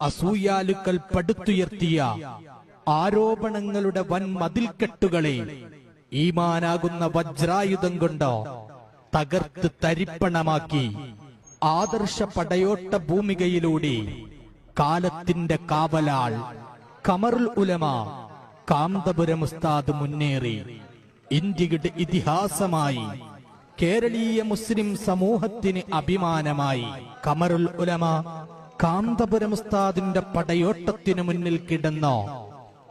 അസൂയാലുക്കൾ പടുത്തുയർത്തിയ ആരോപണങ്ങളുടെ വൻ മതിൽക്കെട്ടുകളെ ഈമാനാകുന്ന വജ്രായുധം കൊണ്ട് തകർത്ത് തരിപ്പണമാക്കി ആദർശ പടയോട്ട ഭൂമികയിലൂടെ കാലത്തിന്റെ കാവലാൾ കമറുൽ ഉലമ കാന്തപുരം ഉസ്താദ് മുന്നേറി ഇന്ത്യയുടെ ഇതിഹാസമായി കേരളീയ മുസ്ലിം സമൂഹത്തിന് അഭിമാനമായി കമറുൽ ഉലമ കാന്തപുരം ഉസ്താദിന്റെ പടയോട്ടത്തിനു മുന്നിൽ കിടന്നോ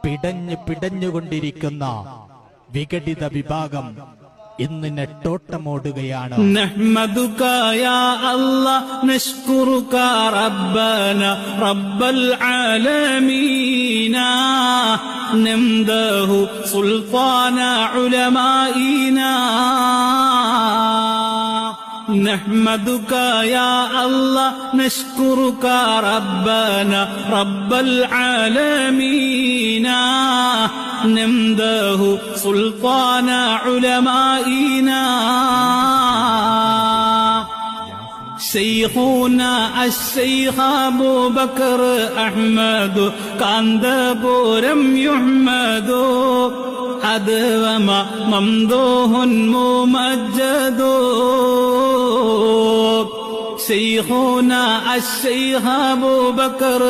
പിടഞ്ഞു പിടഞ്ഞുകൊണ്ടിരിക്കുന്ന വിഘടിത വിഭാഗം ഇന്ന് നെട്ടോട്ടമോടുകയാണ് نحمدك يا الله نشكرك ربنا رب العالمين نمده سلطان علمائنا نحمدك يا الله نشكرك ربنا رب العالمين نمده سلطان علمائنا شيخنا الشيخ أبو بكر أحمد കാന്തപുരം يحمد أدوم ممدوح ممجد شيخنا الشيخ أبو بكر